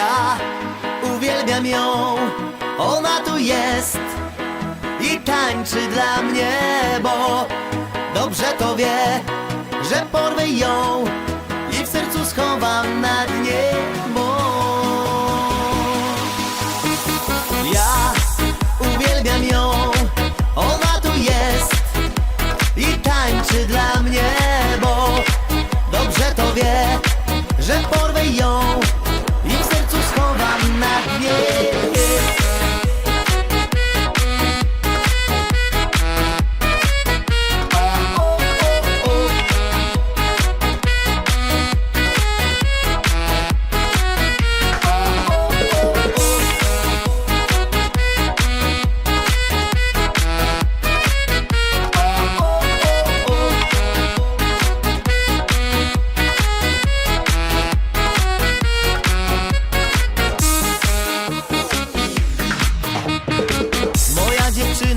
Ja uwielbiam ją, ona tu jest i tańczy dla mnie, bo dobrze to wie, że porwę ją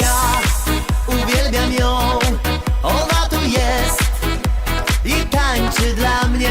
ja uwielbiam ją, ona tu jest i tańczy dla mnie,